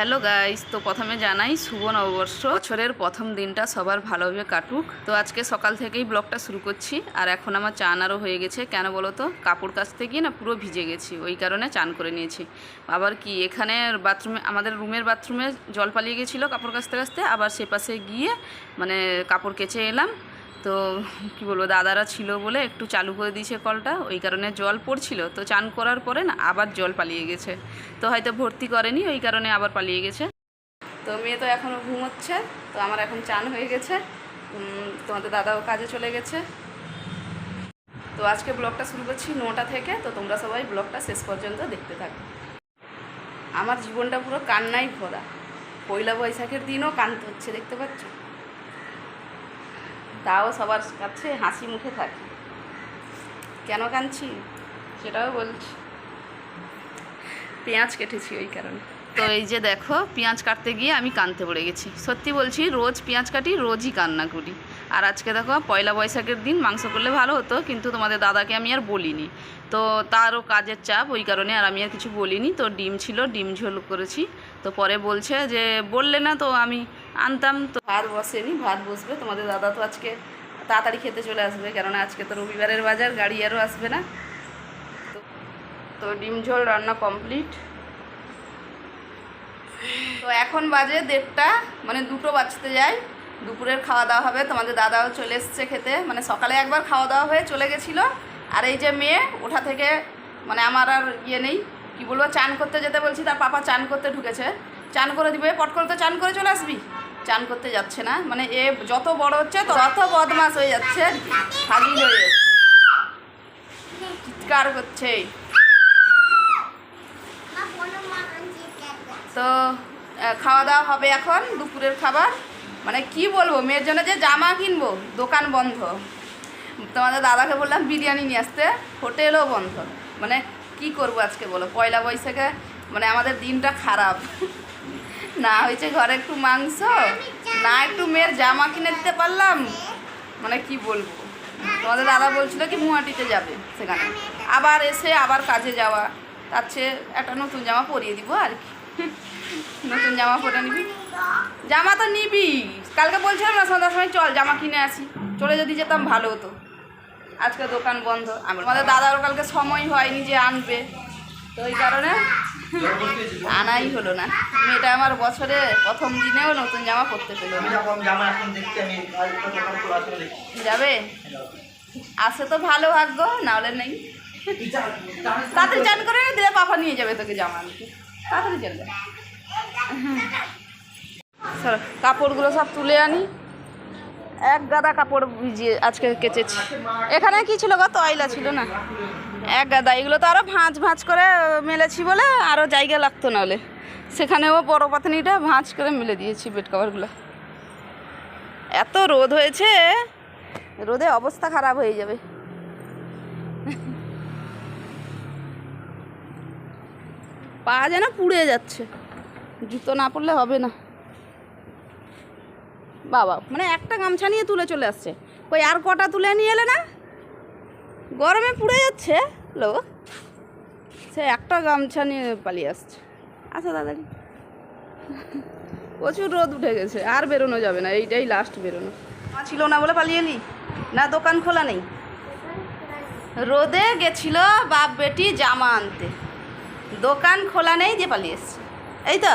Hello guys তো প্রথমে জানাই শুভ নববর্ষ। বছরের প্রথম দিনটা সবার ভালোভাবে কাটুক। তো আজকে সকাল থেকেই ব্লগটা শুরু করছি। আর এখন আমার চান আরও হয়ে গেছে। কেন বলো তো? কাপড় কাচতে গিয়ে না পুরো ভিজে গেছি। ওই কারণে চান করে নিয়েছি। আবার কি? এখানে বাথরুমে, আমাদের রুমের বাথরুমে জল পালিয়ে গেছিল কাপড় কাচতে কাচতে। আবার সে পাশে গিয়ে মানে কাপড় কেচে এলাম। তো কি বলব, দাদারা ছিল বলে একটু চালু করে দিয়েছে কলটা, ওই কারণে জল পড়ছিল। তো চান করার পরে না আবার জল পালিয়ে গেছে। তো হয়তো ভর্তি করেনি, ওই কারণে আবার পালিয়ে গেছে। তো মেয়ে তো এখনও ঘুমোচ্ছে, তো আমার এখন চান হয়ে গেছে। তোমাদের দাদাও কাজে চলে গেছে। তো আজকে ব্লগটা শুরু করছি নটা থেকে, তো তোমরা সবাই ব্লগটা শেষ পর্যন্ত দেখতে থাকো। আমার জীবনটা পুরো কান্নাই ভরা। পয়লা বৈশাখের দিনও কানতে হচ্ছে, দেখতে পাচ্ছ? তাও সবার কাছে হাসি মুখে থাকি। কেন কাঁদছি? সেটাও বলছি। পেঁয়াজ কেটেছি ওই কারণে। তো এই যে দেখো, পেঁয়াজ কাটতে গিয়ে আমি কানতে পড়ে গেছি। সত্যি বলছি, রোজ পেঁয়াজ কাটি, রোজই কান্না করি। আর আজকে দেখো, পয়লা বৈশাখের দিন মাংস করলে ভালো হতো, কিন্তু তোমাদের দাদাকে আমি আর বলিনি। তো তারও কাজের চাপ, ওই কারণে আর আমি আর কিছু বলিনি। তো ডিম ছিল, ডিম ঝোল করেছি। তো পরে বলছে যে, বললে না তো আমি আনতাম তো। ভাত বসেনি, ভাত বসবে। তোমাদের দাদা তো আজকে তাড়াতাড়ি খেতে চলে আসবে, কেননা আজকে তো রবিবারের বাজার, গাড়ি আরও আসবে না। তো ডিম ঝোল রান্না কমপ্লিট। তো এখন বাজে দেড়টা মানে দুটো বাজতে যায়। দুপুরের খাওয়া দাওয়া হবে, তোমাদের দাদাও চলে এসছে খেতে। মানে সকালে একবার খাওয়া দাওয়া হয়ে চলে গেছিল। আর এই যে মেয়ে, ওঠা থেকে মানে আমার আর ইয়ে নেই। কি বলব, চান করতে যেতে বলছি, তার পাপা চান করতে ঢুকেছে। চান করে দিবে পট করে তো চান করে চলে আসবি। চান করতে যাচ্ছে না মানে এ যত বড় হচ্ছে, তত বদমাস হয়ে যাচ্ছে আর হয়ে যাচ্ছে। চিৎকার করছে। তো খাওয়া দাওয়া হবে এখন, দুপুরের খাবার। মানে কি বলব, মেয়ের জন্য যে জামা কিনবো, দোকান বন্ধ। তোমাদের দাদাকে বললাম বিরিয়ানি নিয়ে আসতে, হোটেলও বন্ধ। মানে কি করব আজকে বলো? পয়লা বৈশাখে মানে আমাদের দিনটা খারাপ। না, হয়েছে ঘরে একটু মাংস, না একটু মেয়ের জামা কিনে দিতে পারলাম। মানে কি বলব? তোমাদের দাদা বলছিল কি মুহাটিতে যাবে সেখানে। আবার এসে আবার কাজে যাওয়া। তার চেয়ে একটা নতুন জামা পরিয়ে দিব আর কি। নতুন জামা পরে নিবি। জামা তো নিবি। কালকে বলছিলাম না সন্ধ্যার সময় চল, জামা কিনে আসি। চলে যদি যেতাম ভালো হতো। আজকে দোকান বন্ধ। আমাদের দাদারও কালকে সময় হয়নি যে আনবে। তো ওই কারণে আনাই হলো না। মেয়েটা আমার বছরে প্রথম দিনেও নতুন জামা পরতে পেল আছে যাবে? আসে তো ভালো ভাগ্য নাহলে নেই। তাড়াতাড়ি চান করে দিলে পাপা নিয়ে যাবে তোকে জামা আনতে। তাড়াতাড়ি চলো, কাপড়গুলো সব তুলে আনি। এক গাদা কাপড় ভিজিয়ে আজকে কেচেছি। এখানে কি ছিল গো? তয়লা ছিল না। এক গাদা, এগুলো তো আরও ভাঁজ ভাঁজ করে মেলেছি বলে আরও জায়গা লাগতো নাহলে। সেখানেও বড় পাতনিটা ভাঁজ করে মেলে দিয়েছি বেড কভারগুলো এত রোদ হয়েছে, রোদে অবস্থা খারাপ হয়ে যাবে। পা যেন পুড়ে যাচ্ছে, জুতো না পরলে হবে না। বাবা মানে একটা গামছা নিয়ে তুলে চলে আসছে। কই আর কটা তুলে নিয়ে এলে না? গরমে পুড়ে যাচ্ছে, লোক। সে একটা গামছা নিয়ে পালিয়ে আসছে। আচ্ছা দাদারি প্রচুর রোদ উঠে গেছে, আর বেরোনো যাবে না, এইটাই লাস্ট বেরোনো। ছিল না বলে পালিয়ে এলি? না, দোকান খোলা নেই? রোদে গেছিল বাপ বেটি জামা আনতে। দোকান খোলা নেই যে পালিয়ে এসছে। এই তো।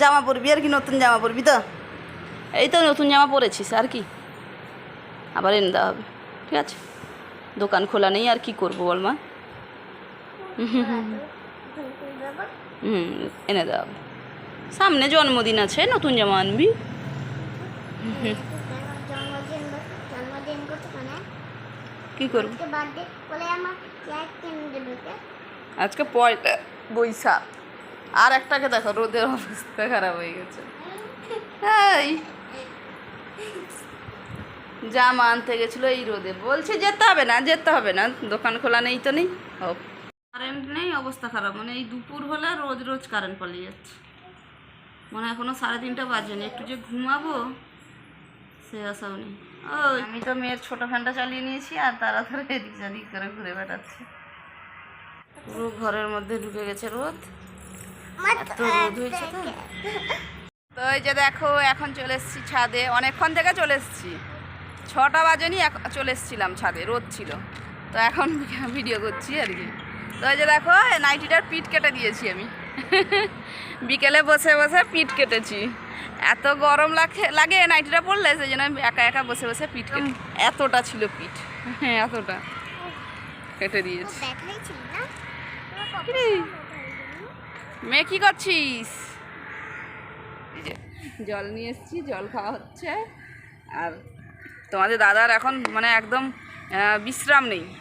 জামা পরবি আর কি, নতুন জামা পরবি তো? এই তো নতুন জামা পরেছিস, আর কি? আবার এনে দেওয়া হবে। ঠিক আছে? দোকান খোলা নেই, আর কি করব বল মা? হুম, এনে দেওয়া হবে। সামনে জন্মদিন আছে, নতুন জামা আনবি। কি করব? আজকে পয়লা বৈশাখ। আর একটাকে দেখো, রোদের অবস্থা খারাপ হয়ে গেছে। এই। জামা আনতে গেছিল এই রোদে। বলছে যেতে হবে না যেতে হবে না দোকান খোলা নেই তো নেই। হোক। কারেন্ট নেই অবস্থা খারাপ। মানে এই দুপুর হলে রোজ রোজ কারেন্ট পালিয়ে যাচ্ছে। মানে এখনও সাড়ে তিনটা বাজেনি। একটু যে ঘুমাবো সে আসাও নেই। ওই আমি তো মেয়ের ছোটো ফ্যানটা চালিয়ে নিয়েছি আর তারা ধরে এদিক সেদিক করে ঘুরে বেড়াচ্ছে। পুরো ঘরের মধ্যে ঢুকে গেছে রোদ। এত রোদ হয়েছে তো। তো এই যে দেখো এখন চলে এসেছি ছাদে। অনেকক্ষণ থেকে চলে এসেছি। ছটা বাজেনি এক- চলে এসেছিলাম ছাদে রোদ ছিল। তো এখন ভিডিও করছি আর কি। তো এই যে দেখো নাইটিটার পিঠ কেটে দিয়েছি আমি। বিকেলে বসে বসে পিঠ কেটেছি। এত গরম লাগে লাগে নাইটিটা পরলে সেই জন্য আমি একা একা বসে বসে পিঠ কেটে এতটা ছিল পিঠ। হ্যাঁ এতটা। কেটে দিয়েছি? মেয়ে কী করছিস? জল নিয়ে এসেছি জল খাওয়া হচ্ছে। আর তোমাদের দাদার এখন মানে একদম বিশ্রাম নেই।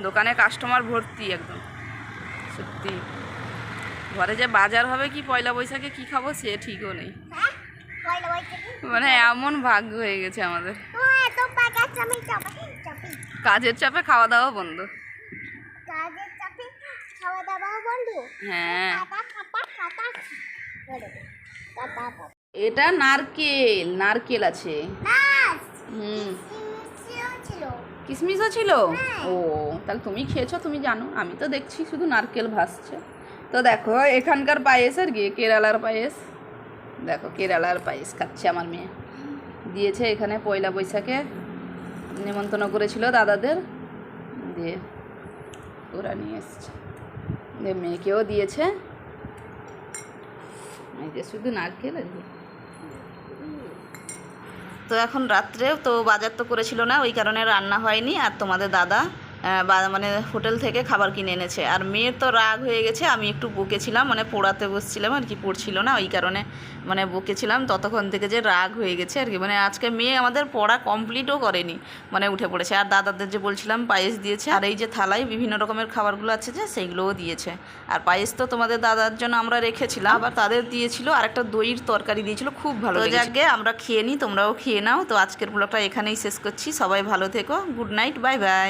দোকানে কাস্টমার ভর্তি একদম। সত্যি। ঘরে যে বাজার হবে কি, পয়লা বৈশাখে কি খাব সে ঠিকও নেই। মানে এমন ভাগ্য হয়ে গেছে আমাদের। কাজের চাপে খাওয়া দাওয়া বন্ধ। হ্যাঁ। এটা নারকেল নারকেল আছে। হুম। ছিল কিসমিসও ছিল? হ্যাঁ। ও তাহলে তুমি খেয়েছো তুমি জানো। আমি তো দেখছি শুধু নারকেল ভাসছে। তো দেখো এখানকার পায়েস আর কি? কেরালার পায়েস। দেখো কেরালার পায়েস খাচ্ছে আমার মেয়ে। দিয়েছে এখানে পয়লা বৈশাখে। নিমন্ত্রণ করেছিল দাদাদের। দিয়ে ওরা নিয়ে এসছে। দিয়ে মেয়েকেও দিয়েছে। এই যে শুধু নারকেল আর কি। তো এখন রাত্রেও তো বাজার তো করেছিল না, ওই কারণে রান্না হয়নি। আর তোমাদের দাদা? মানে হোটেল থেকে খাবার কিনে এনেছে। আর মেয়ের তো রাগ হয়ে গেছে আমি একটু বকেছিলাম মানে পোড়াতে বসছিলাম আর কি পড়ছিল না ওই কারণে মানে বকেছিলাম। ততক্ষণ থেকে যে রাগ হয়ে গেছে আর কি মানে আজকে মেয়ে আমাদের পড়া কমপ্লিটও করেনি মানে উঠে পড়েছে। আর দাদাদের যে বলছিলাম পায়েস দিয়েছে আর এই যে থালায় বিভিন্ন রকমের খাবারগুলো আছে যে সেইগুলোও দিয়েছে। আর পায়েস তো তোমাদের দাদার জন্য আমরা রেখেছিলাম। আবার তাদের দিয়েছিল আর একটা দইয়ের তরকারি দিয়েছিল খুব ভালো যাকে আমরা খেয়ে নিই তোমরাও খেয়ে নাও। তো আজকের ব্লগটা এখানেই শেষ করছি। সবাই ভালো থেকো। Good night bye bye.